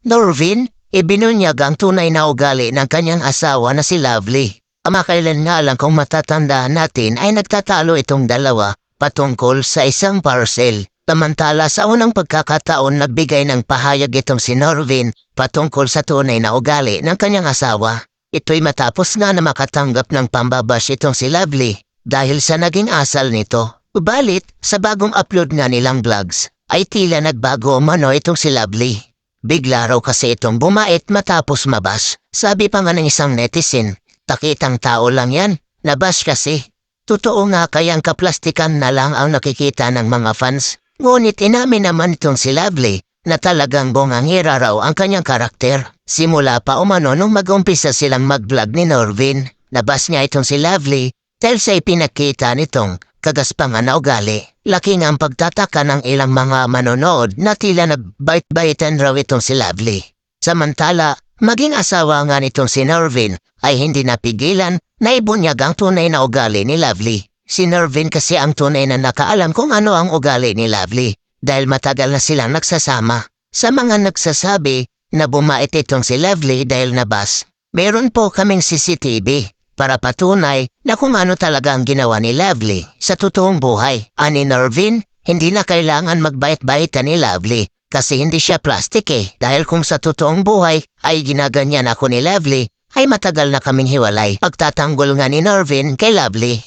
Norvin, ibinunyag ang tunay na ugali ng kanyang asawa na si Lovely. Amakailan nga lang kung matatandaan natin ay nagtatalo itong dalawa patungkol sa isang parcel. Samantala sa unang pagkakataon nagbigay ng pahayag itong si Norvin patungkol sa tunay na ugali ng kanyang asawa. Ito'y matapos nga na makatanggap ng pambabash itong si Lovely dahil sa naging asal nito. Ubalit, sa bagong upload nga nilang vlogs, ay tila nagbago umano itong si Lovely. Bigla raw kasi itong bumait matapos mabas. Sabi pa nga ng isang netizen, takitang tao lang yan, nabas kasi. Totoo nga kayang kaplastikan na lang ang nakikita ng mga fans. Ngunit inamin naman itong si Lovely na talagang bungangira raw ang kanyang karakter. Simula pa umano nung mag-umpisa silang mag-vlog ni Norvin. Nabas niya itong si Lovely dahil sa ipinakita nitong kagaspangan na ugali. Laki nga ang pagtataka ng ilang mga manonood na tila nagbait-baitan raw itong si Lovely. Samantala, maging asawa nga nitong si Norvin ay hindi napigilan na ibunyag ang tunay na ugali ni Lovely. Si Norvin kasi ang tunay na nakaalam kung ano ang ugali ni Lovely dahil matagal na silang nagsasama. Sa mga nagsasabi na bumait itong si Lovely dahil nabas, meron po kaming CCTV para patunay na kung ano talaga ang ginawa ni Lovely sa totoong buhay. Ani Norvin, hindi na kailangan magbait-baitan ni Lovely kasi hindi siya plastic eh. Dahil kung sa totoong buhay ay ginaganyan ako ni Lovely, ay matagal na kaming hiwalay. Pagtatanggol nga ni Norvin kay Lovely.